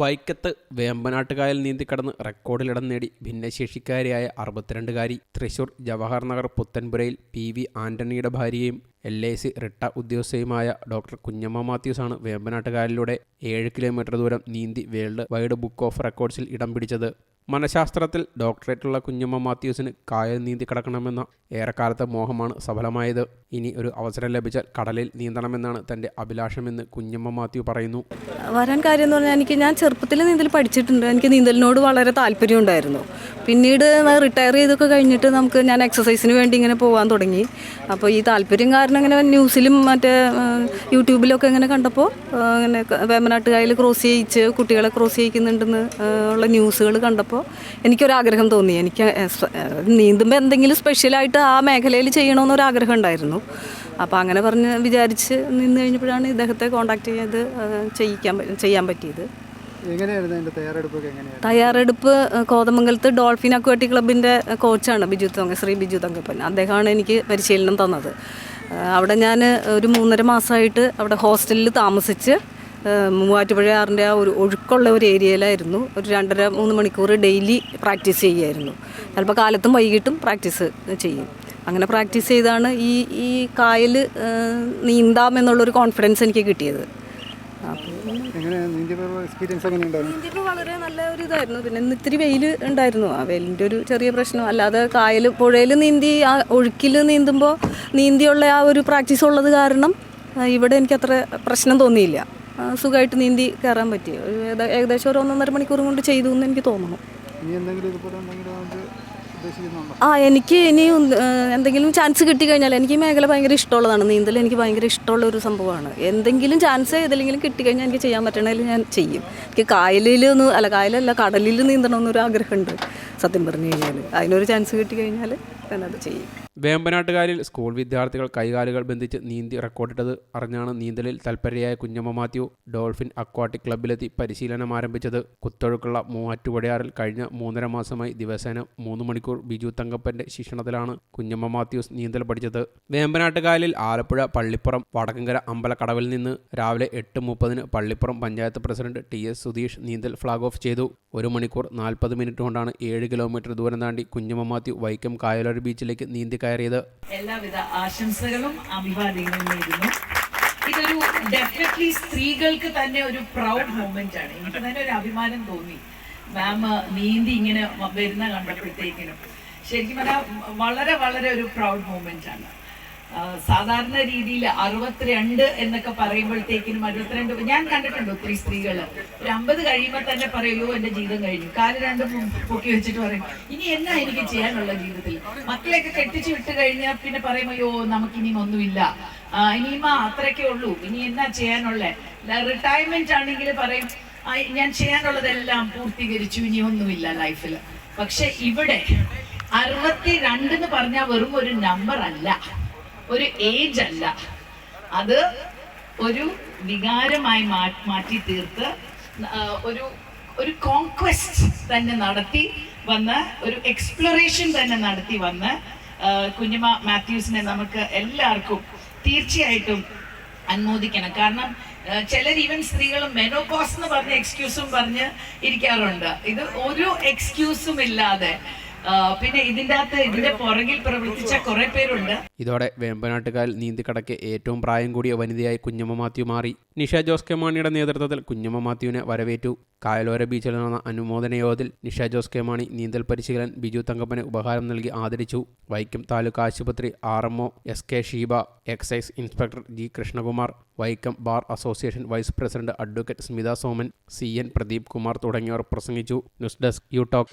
വൈക്കത്ത് വേമ്പനാട്ടുകായൽ നീന്തിക്കടന്ന് റെക്കോർഡിലിടം നേടി ഭിന്നശേഷിക്കാരിയായ അറുപത്തിരണ്ടുകാരി. തൃശൂർ ജവഹർ നഗർ പുത്തൻപുരയിൽ പി വി ആന്റണിയുടെ ഭാര്യയും എൽ ഐ സി റിട്ട ഉദ്യോഗസ്ഥയുമായ ഡോക്ടർ കുഞ്ഞമ്മ മാത്യൂസാണ് വേമ്പനാട്ടുകായലിലൂടെ ഏഴ് കിലോമീറ്റർ ദൂരം നീന്തി വേൾഡ് വൈഡ് ബുക്ക് ഓഫ് റെക്കോർഡ്സിൽ ഇടം പിടിച്ചത്. മനഃശാസ്ത്രത്തിൽ ഡോക്ടറേറ്റുള്ള കുഞ്ഞമ്മ മാത്യൂസിന് കായൽ നീന്തി കിടക്കണമെന്ന ഏറെക്കാലത്തെ മോഹമാണ് സഫലമായത്. ഇനി ഒരു അവസരം ലഭിച്ചാൽ കടലിൽ നീന്തണമെന്നാണ് തന്റെ അഭിലാഷമെന്ന് കുഞ്ഞമ്മ മാത്യു പറയുന്നു. വരാൻ കാര്യം എന്ന് പറഞ്ഞാൽ എനിക്ക് ഞാൻ ചെറുപ്പത്തിൽ നീന്തൽ പഠിച്ചിട്ടുണ്ട്. എനിക്ക് നീന്തലിനോട് വളരെ താല്പര്യം ഉണ്ടായിരുന്നു പിന്നീട് റിട്ടയർ ചെയ്തൊക്കെ കഴിഞ്ഞിട്ട് നമുക്ക് ഞാൻ എക്സസൈസിന് വേണ്ടി ഇങ്ങനെ പോകാൻ തുടങ്ങി. അപ്പോൾ ഈ താല്പര്യം കാരണം ഇങ്ങനെ ന്യൂസിലും മറ്റേ യൂട്യൂബിലൊക്കെ ഇങ്ങനെ കണ്ടപ്പോൾ ഇങ്ങനെ വേമ്പനാട്ടുകായൽ ക്രോസ് ചെയ്യിച്ച് കുട്ടികളെ ക്രോസ് ചെയ്യിക്കുന്നുണ്ടെന്ന് ഉള്ള ന്യൂസുകൾ കണ്ടപ്പോൾ എനിക്കൊരാഗ്രഹം തോന്നി. എനിക്ക് നീന്തുമ്പോൾ എന്തെങ്കിലും സ്പെഷ്യലായിട്ട് ആ മേഖലയിൽ ചെയ്യണമെന്നൊരാഗ്രഹം ഉണ്ടായിരുന്നു. അപ്പോൾ അങ്ങനെ പറഞ്ഞ് വിചാരിച്ച് നിന്ന് കഴിഞ്ഞപ്പോഴാണ് ഇദ്ദേഹത്തെ കോണ്ടാക്ട് ചെയ്ത് ചെയ്യിക്കാൻ ചെയ്യാൻ പറ്റിയത്. തയ്യാറെടുപ്പ് കോതമംഗലത്ത് ഡോൾഫിൻ അക്വാട്ടിക് ക്ലബിന്റെ കോച്ചാണ് ബിജു തങ്ക ശ്രീ ബിജു തങ്കപ്പൻ. അദ്ദേഹമാണ് എനിക്ക് പരിശീലനം തന്നത്. അവിടെ ഞാൻ ഒരു മൂന്നര മാസമായിട്ട് അവിടെ ഹോസ്റ്റലിൽ താമസിച്ച് മൂവാറ്റുപുഴ മൂവാറ്റുപുഴയാറിന്റെ ആ ഒരു ഒഴുക്കുള്ള ഒരു ഏരിയയിലായിരുന്നു. ഒരു രണ്ടര മൂന്ന് മണിക്കൂർ ഡെയിലി പ്രാക്ടീസ് ചെയ്യുമായിരുന്നു ചിലപ്പോൾ കാലത്തും വൈകിട്ടും പ്രാക്ടീസ് ചെയ്യും. അങ്ങനെ പ്രാക്ടീസ് ചെയ്താണ് ഈ ഈ കായൽ നീന്താം എന്നുള്ളൊരു കോൺഫിഡൻസ് എനിക്ക് കിട്ടിയത്. നീന്തിയപ്പോൾ വളരെ നല്ല ഒരു ഇതായിരുന്നു. പിന്നെ ഇന്ന് ഇത്തിരി വെയിൽ ഉണ്ടായിരുന്നു. ആ വെയിലിന്റെ ഒരു ചെറിയ പ്രശ്നം. അല്ലാതെ കായൽ പുഴയിൽ നീന്തി ആ ഒഴുക്കിൽ നീന്തുമ്പോൾ നീന്തിയുള്ള ആ ഒരു പ്രാക്ടീസ് ഉള്ളത് കാരണം ഇവിടെ എനിക്ക് അത്ര പ്രശ്നം തോന്നിയില്ല. സുഖമായിട്ട് നീന്തി കയറാൻ പറ്റി. ഒരു ഏകദേശം ഒരു ഒന്നൊന്നര മണിക്കൂർ കൊണ്ട് ചെയ്തു എന്ന് എനിക്ക് തോന്നുന്നു. ആ എനിക്ക് ഇനി എന്തെങ്കിലും ചാൻസ് കിട്ടിക്കഴിഞ്ഞാൽ എനിക്ക് ഈ മേഖല ഭയങ്കര ഇഷ്ടമുള്ളതാണ്. നീന്തൽ എനിക്ക് ഭയങ്കര ഇഷ്ടമുള്ള ഒരു സംഭവമാണ്. എന്തെങ്കിലും ചാൻസ് ഏതെങ്കിലും കിട്ടിക്കഴിഞ്ഞാൽ എനിക്ക് ചെയ്യാൻ പറ്റണമെങ്കിൽ ഞാൻ ചെയ്യും. എനിക്ക് കായലിൽ അല്ല കായലല്ല കടലിൽ നീന്തണമെന്നൊരു ആഗ്രഹമുണ്ട് സത്യം പറഞ്ഞു കഴിഞ്ഞാൽ അതിനൊരു ചാൻസ് കിട്ടിക്കഴിഞ്ഞാൽ ഞാനത് ചെയ്യും. വേമ്പനാട്ടുകാരിൽ സ്കൂൾ വിദ്യാർത്ഥികൾ കൈകാലുകൾ ബന്ധിച്ച് നീന്തി റെക്കോർഡിട്ടത് അറിഞ്ഞാണ് നീന്തലിൽ തൽപരയായ കുഞ്ഞമ്മ മാത്യു ഡോൾഫിൻ അക്വാട്ടിക് ക്ലബ്ബിലെത്തി പരിശീലനം ആരംഭിച്ചത്. കുത്തൊഴുക്കുള്ള മൂവാറ്റുപുഴയാറിൽ കഴിഞ്ഞ മൂന്നര മാസമായി ദിവസേന മൂന്ന് മണിക്കൂർ ബിജു തങ്കപ്പന്റെ ശിക്ഷണത്തിലാണ് കുഞ്ഞമ്മ മാത്യൂസ് നീന്തൽ പഠിച്ചത്. വേമ്പനാട്ടുകായലിൽ ആലപ്പുഴ പള്ളിപ്പുറം വടക്കങ്കര അമ്പലക്കടവിൽ നിന്ന് രാവിലെ എട്ട് മുപ്പതിന് Pallipuram panchayat president T S Sudheesh നീന്തൽ ഫ്ളാഗ് ഓഫ് ചെയ്തു. ഒരു മണിക്കൂർ നാൽപ്പത് മിനിറ്റ് കൊണ്ടാണ് ഏഴ് കിലോമീറ്റർ ദൂരം താണ്ടി കുഞ്ഞമ്മ മാത്യു വൈക്കം കായലോര ബീച്ചിലേക്ക് നീന്തി കയറിയത്. എല്ലാവിധ ആശംസകളും അഭിവാദ്യങ്ങളും നേരുന്നു. ഇതൊരു ഡെഫിനറ്റ്ലി സ്ത്രീകൾക്ക് തന്നെ ഒരു പ്രൗഡ് മൂമെന്റ് ആണ്. എനിക്ക് തന്നെ ഒരു അഭിമാനം തോന്നി. മാം നീന്തി ഇങ്ങനെ വരുന്ന കണ്ടപ്പോഴത്തേക്കിനും. ശരിക്കും പറഞ്ഞാൽ വളരെ വളരെ ഒരു പ്രൗഡ് മൂമെന്റ് ആണ്. സാധാരണ രീതിയിൽ അറുപത്തിരണ്ട് എന്നൊക്കെ പറയുമ്പോഴത്തേക്കിനും അറുപത്തിരണ്ട് ഞാൻ കണ്ടിട്ടുണ്ട് ഒത്തിരി സ്ത്രീകൾ. ഒരു അമ്പത് കഴിയുമ്പോൾ തന്നെ പറയുമോ എന്റെ ജീവിതം കഴിഞ്ഞു. കാൽ രണ്ടും പൊക്കി വെച്ചിട്ട് പറയും. ഇനി എന്നാ എനിക്ക് ചെയ്യാനുള്ള ജീവിതത്തിൽ? മക്കളെയൊക്കെ കെട്ടിച്ചു വിട്ട് കഴിഞ്ഞാൽ പിന്നെ പറയും അയ്യോ നമുക്കിനിയും ഒന്നുമില്ല. ഇനിയും അത്രയൊക്കെ ഉള്ളൂ. ഇനി എന്നാ ചെയ്യാനുള്ള? റിട്ടയർമെന്റ് ആണെങ്കിൽ പറയും "ആ, ഞാൻ ചെയ്യാനുള്ളതെല്ലാം പൂർത്തീകരിച്ചു. ഇനി ഒന്നുമില്ല ലൈഫിൽ. പക്ഷെ ഇവിടെ അറുപത്തി രണ്ടെന്ന് പറഞ്ഞാൽ വെറും ഒരു നമ്പർ അല്ല. ഒരു ഏജ് അല്ല. അത് ഒരു വികാരമായി മാറ്റി തീർത്ത് ഒരു ഒരു കോൺക്വസ്റ്റ് തന്നെ നടത്തി വന്ന് ഒരു എക്സ്പ്ലോറേഷൻ തന്നെ നടത്തി വന്ന് കുഞ്ഞുമ മാത്യൂസിനെ നമുക്ക് എല്ലാവർക്കും തീർച്ചയായിട്ടും അനുമോദിക്കണം. കാരണം ചിലർ ഈവൻ സ്ത്രീകൾ മെനോപോസ് എന്ന് പറഞ്ഞ എക്സ്ക്യൂസും പറഞ്ഞ് ഇരിക്കാറുണ്ട്. ഇത് ഒരു എക്സ്ക്യൂസും ഇല്ലാതെ പിന്നെ ഇതിന്റെ അകത്ത് ഇതിന്റെ പുറകിൽ പ്രവർത്തിച്ച കുറെ പേരുണ്ട്. ഇതോടെ വേമ്പനാട്ടുകാൽ നീന്തിക്കടക്ക് ഏറ്റവും പ്രായം കൂടിയ വനിതയായി കുഞ്ഞമ്മ മാത്യു മാറി. നിഷ ജോസ് കെ മാണിയുടെ നേതൃത്വത്തിൽ കുഞ്ഞമ്മ മാത്യുവിനെ വരവേറ്റു. കായലോര ബീച്ചിൽ നടന്ന അനുമോദന യോഗത്തിൽ നിഷ ജോസ് കെ മാണി നീന്തൽ പരിശീലൻ ബിജു തങ്കപ്പന് ഉപഹാരം നൽകി ആദരിച്ചു. വൈക്കം താലൂക്ക് ആശുപത്രി R M O S K Sheeba excise inspector G Krishnakumar Vaikom bar association vice president advocate Smitha Soman C N Pradeep Kumar തുടങ്ങിയവർ പ്രസംഗിച്ചു. News desk U talk.